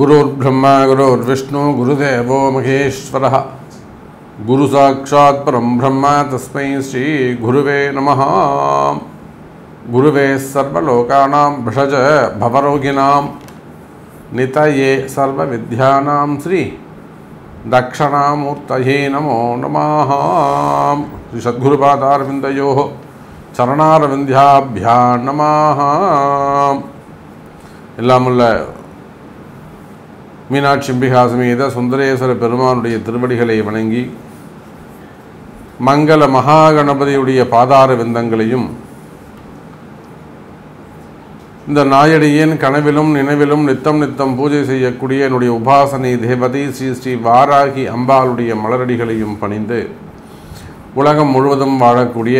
गुरुर्ब्रह्मा गुरुर्विष्णु गुरुदेवो महेश्वरः गुरुसाक्षात् परं ब्रह्म तस्मै श्रीगुरुवे नमः गुरुवे सर्वलोकानां भिषज भवरोगिणां नितये सर्वविद्यानां श्री दक्षिणामूर्तये नमो नमः श्रीसद्गुरुपादारविन्दयोः चरणारविन्द्याभ्या नमः எல்லாமுள்ள மீனாட்சி அம்பிகாசமேத சுந்தரேஸ்வர பெருமானுடைய திருவடிகளை வணங்கி மங்கள மகாகணபதியுடைய பாதார விந்தங்களையும் இந்த நாயடியின் கனவிலும் நினைவிலும் நித்தம் நித்தம் பூஜை செய்யக்கூடிய என்னுடைய உபாசனை தேவதை ஸ்ரீ ஸ்ரீ வாராகி அம்பாளுடைய மலரடிகளையும் பணிந்து உலகம் முழுவதும் வாழக்கூடிய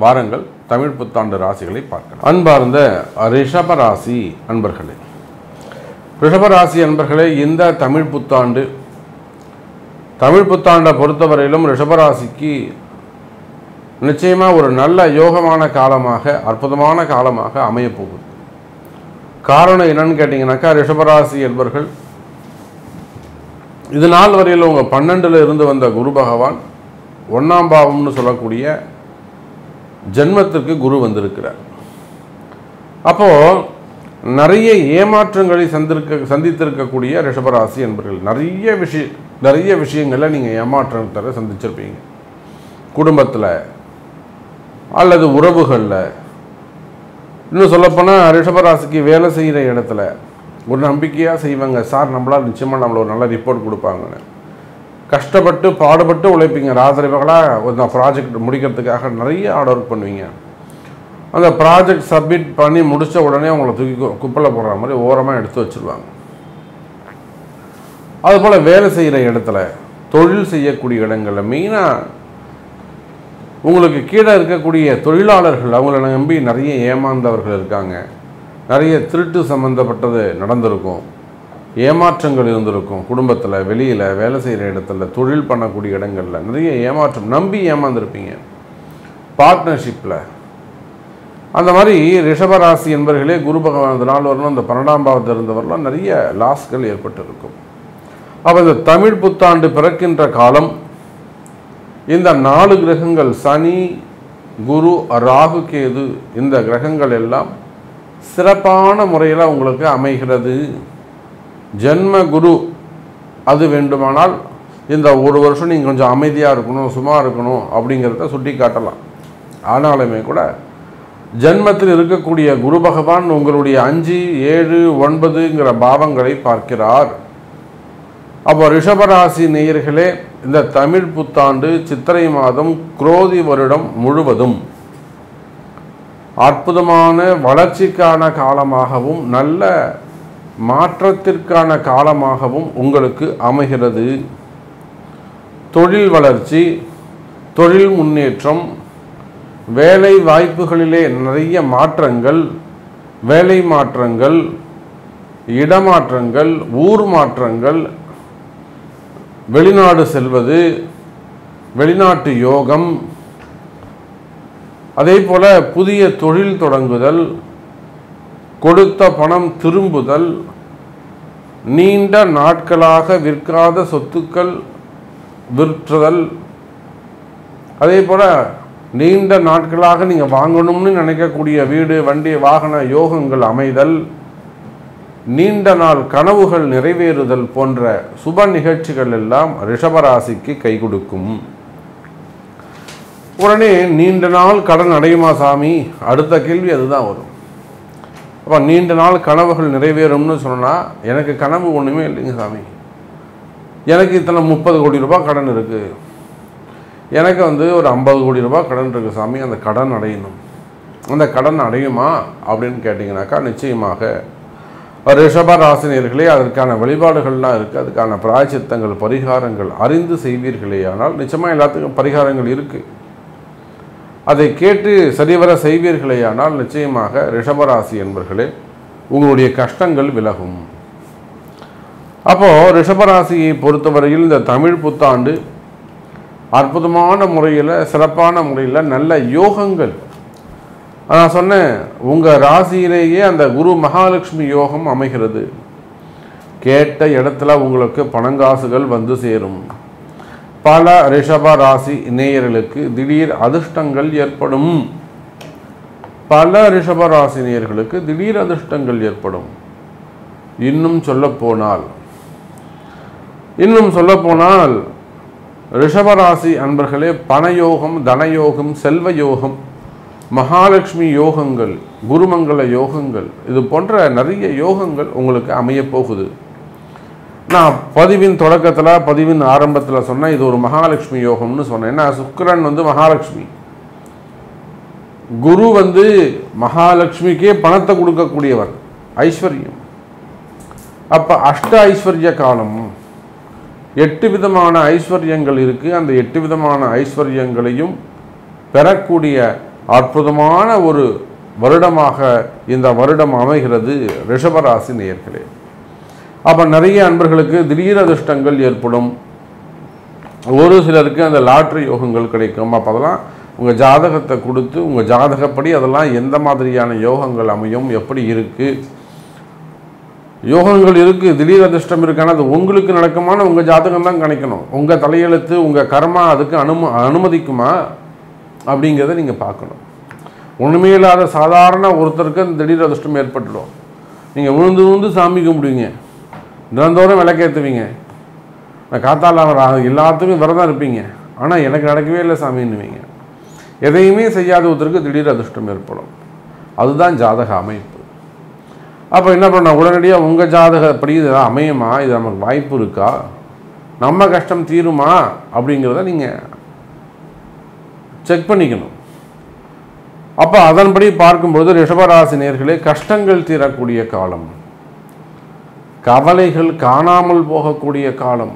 வாரங்கள் தமிழ் புத்தாண்டு ராசிகளை பார்க்கலாம். அன்பார்ந்த ரிஷபராசி அன்பர்களே ரிஷபராசி அன்பர்களே இந்த தமிழ் புத்தாண்டு தமிழ் புத்தாண்டை பொறுத்தவரையிலும் ரிஷபராசிக்கு நிச்சயமாக ஒரு நல்ல யோகமான காலமாக அற்புதமான காலமாக அமையப்போகுது. காரணம் என்னன்னு கேட்டிங்கனாக்கா ரிஷபராசி என்பர்கள் இது நாள் வரையில் உங்கள் பன்னெண்டில் இருந்து வந்த குரு பகவான் ஒன்றாம் பாவம்னு சொல்லக்கூடிய ஜென்மத்திற்கு குரு வந்திருக்கிறார். அப்போது நிறைய ஏமாற்றங்களை சந்திருக்க சந்தித்திருக்கக்கூடிய ரிஷபராசி என்பர்கள் நிறைய விஷய நிறைய விஷயங்களில் நீங்கள் ஏமாற்றத்தை சந்திச்சிருப்பீங்க. குடும்பத்தில் அல்லது உறவுகளில். இன்னும் சொல்லப்போனால் ரிஷபராசிக்கு வேலை செய்கிற இடத்துல ஒரு நம்பிக்கையாக செய்வாங்க. சார் நம்மளால் நிச்சயமாக நம்மள ஒரு நல்ல ரிப்போர்ட் கொடுப்பாங்கன்னு. கஷ்டப்பட்டு பாடுபட்டு உழைப்பீங்க. ராத்திரி பகலாக ஒரு ப்ராஜெக்ட் முடிக்கிறதுக்காக நிறைய ஹார்ட் ஒர்க் பண்ணுவீங்க. அந்த ப்ராஜெக்ட் சப்மிட் பண்ணி முடித்த உடனே அவங்கள தூக்கி குப்பையில் போடுற மாதிரி ஓரமாக எடுத்து வச்சிருவாங்க. அதுபோல் வேலை செய்கிற இடத்துல தொழில் செய்யக்கூடிய இடங்களில் மெயினாக உங்களுக்கு கீழே இருக்கக்கூடிய தொழிலாளர்கள் அவங்கள நம்பி நிறைய ஏமாந்தவர்கள் இருக்காங்க. நிறைய திருட்டு சம்மந்தப்பட்டது நடந்திருக்கும். ஏமாற்றங்கள் இருந்திருக்கும். குடும்பத்தில் வெளியில் வேலை செய்கிற இடத்துல தொழில் பண்ணக்கூடிய இடங்களில் நிறைய ஏமாற்றம். நம்பி ஏமாந்துருப்பீங்க. பார்ட்னர்ஷிப்பில் அந்த மாதிரி ரிஷபராசி என்பர்களே குரு பகவான் நாள் வரணும் அந்த பன்னெண்டாம் பாவத்தில் இருந்தவரெல்லாம் நிறைய லாஸ்கள் ஏற்பட்டிருக்கும். அப்போ இந்த தமிழ் புத்தாண்டு பிறக்கின்ற காலம் இந்த நாலு கிரகங்கள் சனி குரு ராகு கேது இந்த கிரகங்கள் எல்லாம் சிறப்பான முறையில் உங்களுக்கு அமைகிறது. ஜென்ம குரு அது வேண்டுமானால் இந்த ஒரு வருஷம் நீங்கள் கொஞ்சம் அமைதியாக இருக்கணும் சும்மா இருக்கணும் அப்படிங்கிறத சுட்டி காட்டலாம். ஆனாலுமே கூட ஜென்மத்தில் இருக்கக்கூடிய குரு பகவான் உங்களுடைய அஞ்சு ஏழு ஒன்பதுங்கிற பாவங்களை பார்க்கிறார். அப்போ ரிஷபராசி நேயர்களே இந்த தமிழ் புத்தாண்டு சித்திரை மாதம் குரோதி வருடம் முழுவதும் அற்புதமான வளர்ச்சிக்கான காலமாகவும் நல்ல மாற்றத்திற்கான காலமாகவும் உங்களுக்கு அமைகிறது. தொழில் வளர்ச்சி தொழில் முன்னேற்றம் வேலை வாய்ப்புகளிலே நிறைய மாற்றங்கள் வேலை மாற்றங்கள் இடமாற்றங்கள் ஊர் மாற்றங்கள் வெளிநாடு செல்வது வெளிநாட்டு யோகம் அதே போல புதிய தொழில் தொடங்குதல் கொடுத்த பணம் திரும்புதல் நீண்ட நாட்களாக விற்காத சொத்துக்கள் விற்றுதல். அதே போல நீண்ட நாட்களாக நீங்கள் வாங்கணும்னு நினைக்கக்கூடிய வீடு வண்டி வாகன யோகங்கள் அமைதல் நீண்ட நாள் கனவுகள் நிறைவேறுதல் போன்ற சுப நிகழ்ச்சிகள் எல்லாம் ரிஷபராசிக்கு கை கொடுக்கும். உடனே நீண்ட நாள் கடன் அடையுமா சாமி? அடுத்த கேள்வி அதுதான் வரும். அப்போ நீண்ட நாள் கனவுகள் நிறைவேறும்னு சொன்னால் எனக்கு கனவு ஒன்றுமே இல்லைங்க சாமி. எனக்கு இத்தனை முப்பது கோடி ரூபாய் கடன் இருக்குது எனக்கு வந்து ஒரு ஐம்பது கோடி ரூபாய் கடன் இருக்குது சாமி அந்த கடன் அடையணும். அந்த கடன் அடையுமா அப்படின்னு கேட்டிங்கனாக்கா நிச்சயமாக. ரிஷப ராசினியர்களே அதற்கான வழிபாடுகள்லாம் இருக்குது அதுக்கான பிராயச்சித்தங்கள் பரிகாரங்கள் அறிந்து செய்வீர்களே. ஆனால் நிச்சயமாக எல்லாத்துக்கும் பரிகாரங்கள் இருக்குது அதை கேட்டு சரிவர செய்வீர்களேயானால் நிச்சயமாக ரிஷபராசி என்பர்களே உங்களுடைய கஷ்டங்கள் விலகும். அப்போது ரிஷபராசியை பொறுத்தவரையில் இந்த தமிழ் புத்தாண்டு அற்புதமான முறையில் சிறப்பான முறையில் நல்ல யோகங்கள். நான் சொன்னேன் உங்கள் ராசியிலேயே அந்த குரு மகாலட்சுமி யோகம் அமைகிறது. கேட்ட இடத்துல உங்களுக்கு பணங்காசுகள் வந்து சேரும். பல ரிஷப ராசி நேயர்களுக்கு திடீர் அதிர்ஷ்டங்கள் ஏற்படும். பல ரிஷப ராசி நேயர்களுக்கு திடீர் அதிர்ஷ்டங்கள் ஏற்படும். இன்னும் சொல்லப்போனால் இன்னும் சொல்லப்போனால் ரிஷபராசி அன்பர்களே பணயோகம் தனயோகம் செல்வ யோகம் மகாலட்சுமி யோகங்கள் குருமங்கள யோகங்கள் இது போன்ற நிறைய யோகங்கள் உங்களுக்கு அமையப் போகுது. நான் பதிவின் தொடக்கத்தில் பதிவின் ஆரம்பத்தில் சொன்னேன் இது ஒரு மகாலட்சுமி யோகம்னு சொன்னேன். ஏன்னா சுக்கிரன் வந்து மகாலட்சுமி. குரு வந்து மகாலட்சுமிக்கே பணத்தை கொடுக்கக்கூடியவர். ஐஸ்வர்யம். அப்போ அஷ்ட ஐஸ்வர்ய காலம். எட்டு விதமான ஐஸ்வர்யங்கள் இருக்குது அந்த எட்டு விதமான ஐஸ்வர்யங்களையும் பெறக்கூடிய அற்புதமான ஒரு வருடமாக இந்த வருடம் அமைகிறது ரிஷபராசி நேர்களே அப்போ நிறைய அன்பர்களுக்கு திடீர் அதிர்ஷ்டங்கள் ஏற்படும். ஒரு சிலருக்கு அந்த லாட்ரி யோகங்கள் கிடைக்கும். அப்போ அதெல்லாம் உங்கள் ஜாதகத்தை கொடுத்து உங்கள் ஜாதகப்படி அதெல்லாம் எந்த மாதிரியான யோகங்கள் அமையும்? எப்படி இருக்குது யோகங்கள் இருக்குது திடீர் அதிர்ஷ்டம் இருக்கான அது உங்களுக்கு நடக்குமான உங்கள் ஜாதகம் தான் கணிக்கணும். உங்கள் தலையெழுத்து உங்கள் கர்மா அதுக்கு அனும அனுமதிக்குமா? அப்படிங்கிறத நீங்கள் பார்க்கணும். ஒன்றுமே இல்லாத சாதாரண ஒருத்தருக்கு அந்த திடீர் அதிர்ஷ்டம் ஏற்பட்டுடும். நீங்கள் விழுந்து விழுந்து சாமி கும்பிடுவீங்க. தினந்தோறும் விளக்கேற்றுவீங்க நான் காத்தால அவர் எல்லாத்துக்கும் விரதம் இருப்பீங்க. ஆனால் எனக்கு நடக்கவே இல்லை சாமின்னுவீங்க. எதையுமே செய்யாத ஒருத்தருக்கு திடீர் அதிர்ஷ்டம் ஏற்படும். அதுதான் ஜாதக அமைப்பு. அப்போ என்ன பண்ண உடனடியாக உங்கள் ஜாதகப்படி இது அமையுமா? இது நமக்கு வாய்ப்பு இருக்கா? நம்ம கஷ்டம் தீருமா? அப்படிங்கிறத நீங்கள் செக் பண்ணிக்கணும். அப்போ அதன்படி பார்க்கும்பொழுது ரிஷபராசி நேர்களே கஷ்டங்கள் தீரக்கூடிய காலம். கவலைகள் காணாமல் போகக்கூடிய காலம்.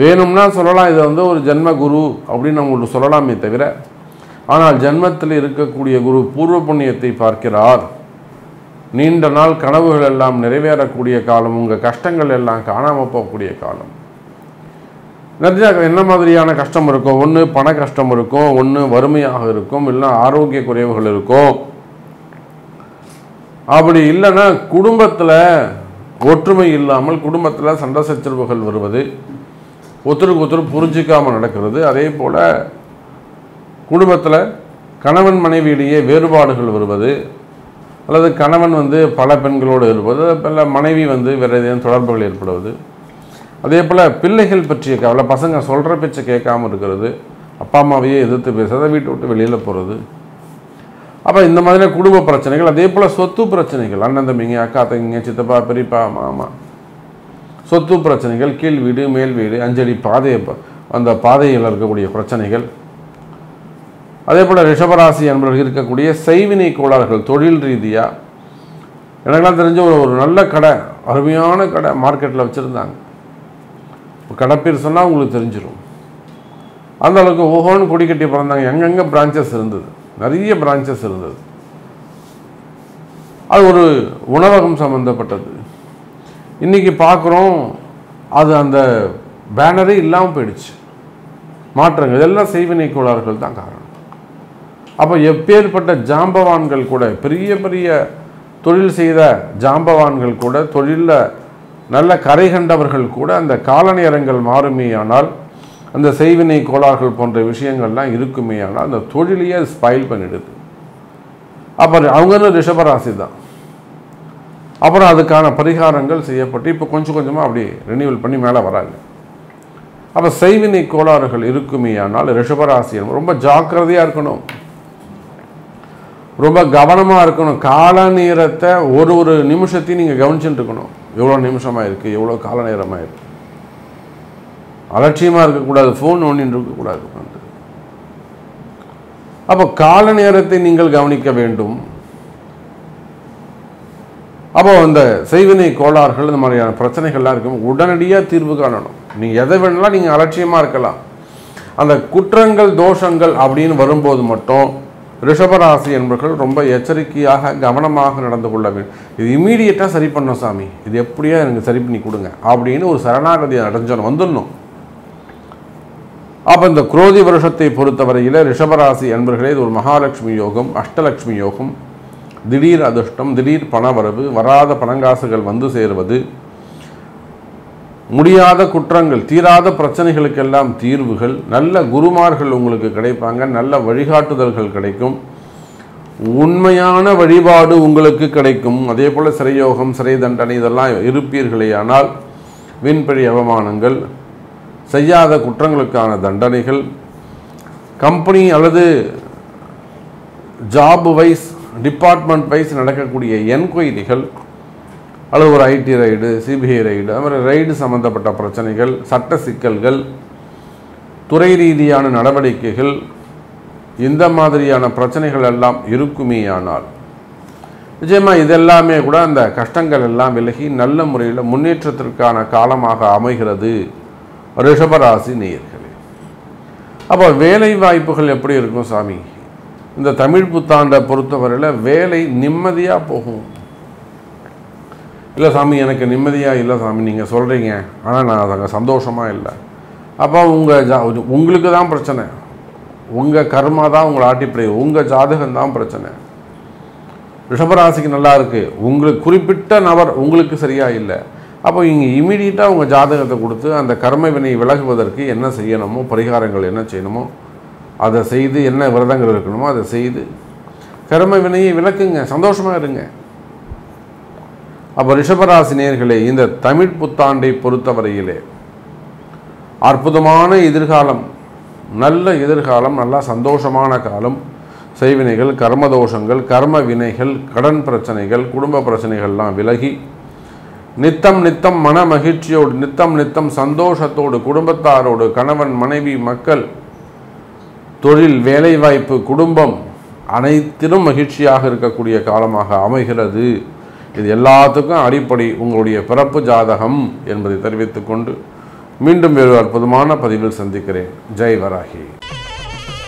வேணும்னா சொல்லலாம் இதை வந்து ஒரு ஜென்ம குரு அப்படின்னு நம்மளுக்கு சொல்லலாமே தவிர ஆனால் ஜென்மத்தில் இருக்கக்கூடிய குரு பூர்வ புண்ணியத்தை பார்க்கிறார். நீண்ட நாள் கனவுகள் எல்லாம் நிறைவேறக்கூடிய காலம் உங்கள் கஷ்டங்கள் எல்லாம் காணாமல் போகக்கூடிய காலம். நிறைய என்ன மாதிரியான கஷ்டம் இருக்கும் ஒன்று பண கஷ்டம் இருக்கும் ஒன்று வறுமையாக இருக்கும் இல்லை ஆரோக்கிய குறைவுகள் இருக்கும் அப்படி இல்லைன்னா குடும்பத்தில் ஒற்றுமை இல்லாமல் குடும்பத்தில் சண்டை சச்சரவுகள் வருவது ஒருத்தருக்கு ஒருத்தர் புரிஞ்சிக்காமல் நடக்கிறது. அதே போல் குடும்பத்தில் கணவன் மனைவியிடையே வேறுபாடுகள் வருவது அல்லது கணவன் வந்து பல பெண்களோடு இருப்பது பல மனைவி வந்து வேறு ஏதேனும் தொடர்புகள் ஏற்படுவது. அதே போல் பிள்ளைகள் பற்றிய கவலை பசங்க சொல்கிற பேச்சை கேட்காம இருக்கிறது அப்பா அம்மாவையே எதிர்த்து பேசுறதை வீட்டை விட்டு வெளியில் போகிறது அப்போ இந்த மாதிரி குடும்ப பிரச்சனைகள் அதே போல் சொத்து பிரச்சனைகள். அண்ணன் தம்பிங்க அக்கா தங்கிங்க சித்தப்பா பெரியப்பா மாமா. சொத்து பிரச்சனைகள் கீழ் வீடு மேல் வீடு அஞ்சடி பாதை அந்த பாதையில் இருக்கக்கூடிய பிரச்சனைகள். அதே போல் ரிஷபராசி என்பவர்கள் இருக்கக்கூடிய செய்வினை கோளாறுகள் தொழில் ரீதியாக எனக்கெல்லாம் தெரிஞ்ச ஒரு ஒரு நல்ல கடை அருமையான கடை மார்க்கெட்டில் வச்சுருந்தாங்க. கடை பேர் சொன்னால் உங்களுக்கு தெரிஞ்சிடும் அந்த அளவுக்கு ஓஹோன்னு கொடி கட்டி பிறந்தாங்க. எங்கெங்கே பிரான்ச்சஸ் இருந்தது. நிறைய பிரான்ச்சஸ் இருந்தது. அது ஒரு உணவகம் சம்மந்தப்பட்டது இன்றைக்கி பார்க்குறோம் அது அந்த பேனரே இல்லாமல் போயிடுச்சு. மாற்றங்கள் இதெல்லாம் செய்வினை கோளாறுகள் தான் காரணம். அப்போ எப்பேற்பட்ட ஜாம்பவான்கள் கூட பெரிய பெரிய தொழில் செய்த ஜாம்பவான்கள் கூட தொழிலில் நல்ல கரை கண்டவர்கள் கூட அந்த காலநேரங்கள் மாறுமே ஆனால் அந்த செய்வினை கோளாறுகள் போன்ற விஷயங்கள்லாம் இருக்குமே ஆனால் அந்த தொழிலையே அது பண்ணிடுது. அப்புறம் அவங்களும் ரிஷபராசி தான். அப்புறம் அதுக்கான பரிகாரங்கள் செய்யப்பட்டு இப்போ கொஞ்சம் கொஞ்சமாக அப்படி ரினியூவல் பண்ணி மேலே வராங்க. அப்போ செய்வினை கோளாறுகள் இருக்குமே ஆனால் ரிஷபராசி ரொம்ப ஜாக்கிரதையாக இருக்கணும். ரொம்ப கவனமாக இருக்கணும். கால நேரத்தை ஒரு ஒரு நிமிஷத்தையும் நீங்கள் கவனிச்சுட்டு இருக்கணும். எவ்வளோ நிமிஷமாக இருக்குது எவ்வளோ கால நேரமாக இருக்குது அலட்சியமாக இருக்கக்கூடாது ஃபோன் ஒன்றின்னு இருக்கக்கூடாது. வந்து அப்போ கால நேரத்தை நீங்கள் கவனிக்க வேண்டும். அப்போ அந்த செய்வினை கோளாறுகள் இந்த மாதிரியான பிரச்சனைகள்லாம் இருக்கும். உடனடியாக தீர்வு காணணும். நீங்கள் எதை வேணாலும் நீங்கள் அலட்சியமாக இருக்கலாம். அந்த குற்றங்கள் தோஷங்கள் அப்படின்னு வரும்போது மட்டும் ரிஷபராசி என்பவர்கள் ரொம்ப எச்சரிக்கையாக கவனமாக நடந்து கொள்ள வேண்டும். இது இமீடியட்டாக சரி பண்ணோம் சாமி. இது எப்படியா எனக்கு சரி பண்ணி கொடுங்க. அப்படின்னு ஒரு சரணாகதி அடைஞ்சோம் வந்துடணும். அப்போ இந்த குரோதி வருஷத்தை பொறுத்தவரையில் ரிஷபராசி என்பர்களே இது ஒரு மகாலட்சுமி யோகம் அஷ்டலட்சுமி யோகம். திடீர் அதிர்ஷ்டம் திடீர் பணவரவு வராத பணங்காசுகள் வந்து சேருவது முடியாத குற்றங்கள் தீராத பிரச்சனைகளுக்கெல்லாம் தீர்வுகள் நல்ல குருமார்கள் உங்களுக்கு கிடைப்பாங்க நல்ல வழிகாட்டுதல்கள் கிடைக்கும். உண்மையான வழிபாடு உங்களுக்கு கிடைக்கும். அதே போல் சிறையோகம் சிறை தண்டனை இதெல்லாம் இருப்பீர்களே ஆனால் விண்பழி அவமானங்கள் செய்யாத குற்றங்களுக்கான தண்டனைகள் கம்பெனி அல்லது ஜாப் வைஸ் டிபார்ட்மெண்ட் வைஸ் நடக்கக்கூடிய என்கொயரிகள் அல்லது ஒரு ஐடி ரைடு சிபிஐ ரைடு அது மாதிரி ரைடு சம்மந்தப்பட்ட பிரச்சனைகள் சட்ட சிக்கல்கள் துறை ரீதியான நடவடிக்கைகள் இந்த மாதிரியான பிரச்சனைகள் எல்லாம் இருக்குமேயானால் நிச்சயமாக இதெல்லாமே கூட அந்த கஷ்டங்கள் எல்லாம் விலகி நல்ல முறையில் முன்னேற்றத்திற்கான காலமாக அமைகிறது. ரிஷபராசி நேயர்களே. அப்போ வேலை வாய்ப்புகள் எப்படி இருக்கும் சாமி? இந்த தமிழ் புத்தாண்டை பொறுத்தவரையில் வேலை நிம்மதியாக போகும். இல்லை சாமி எனக்கு நிம்மதியாக இல்லை சாமி நீங்கள் சொல்கிறீங்க ஆனால் நான் அங்கே சந்தோஷமாக இல்லை. அப்போ உங்கள் ஜா உங்களுக்கு தான் பிரச்சனை. உங்கள் கர்மா தான் உங்களை ஆட்டிப்படை உங்கள் ஜாதகம் தான் பிரச்சனை. ரிஷபராசிக்கு நல்லா இருக்குது உங்களுக்கு குறிப்பிட்ட நபர் உங்களுக்கு சரியாக இல்லை. அப்போ இங்கே இமீடியட்டாக உங்கள் ஜாதகத்தை கொடுத்து அந்த கர்ம வினை விலகுவதற்கு என்ன செய்யணுமோ பரிகாரங்கள் என்ன செய்யணுமோ அதை செய்து என்ன விரதங்கள் இருக்கணுமோ அதை செய்து கர்ம வினையை விளக்குங்க சந்தோஷமாக இருங்க. அப்போ ரிஷபராசினியர்களே இந்த தமிழ் புத்தாண்டை பொறுத்தவரையிலே அற்புதமான எதிர்காலம் நல்ல எதிர்காலம் நல்லா சந்தோஷமான காலம் செய்வினைகள் கர்மதோஷங்கள் கர்ம வினைகள் கடன் பிரச்சனைகள் குடும்ப பிரச்சனைகள்லாம் விலகி நித்தம் நித்தம் மன மகிழ்ச்சியோடு நித்தம் நித்தம் சந்தோஷத்தோடு குடும்பத்தாரோடு கணவன் மனைவி மக்கள் தொழில் வேலைவாய்ப்பு குடும்பம் அனைத்திலும் மகிழ்ச்சியாக இருக்கக்கூடிய காலமாக அமைகிறது. இது எல்லாத்துக்கும் அடிப்படை உங்களுடைய பிறப்பு ஜாதகம் என்பதை தெரிவித்துக்கொண்டு மீண்டும் வேறு அற்புதமான பதிவில் சந்திக்கிறேன். ஜெய் வராகி.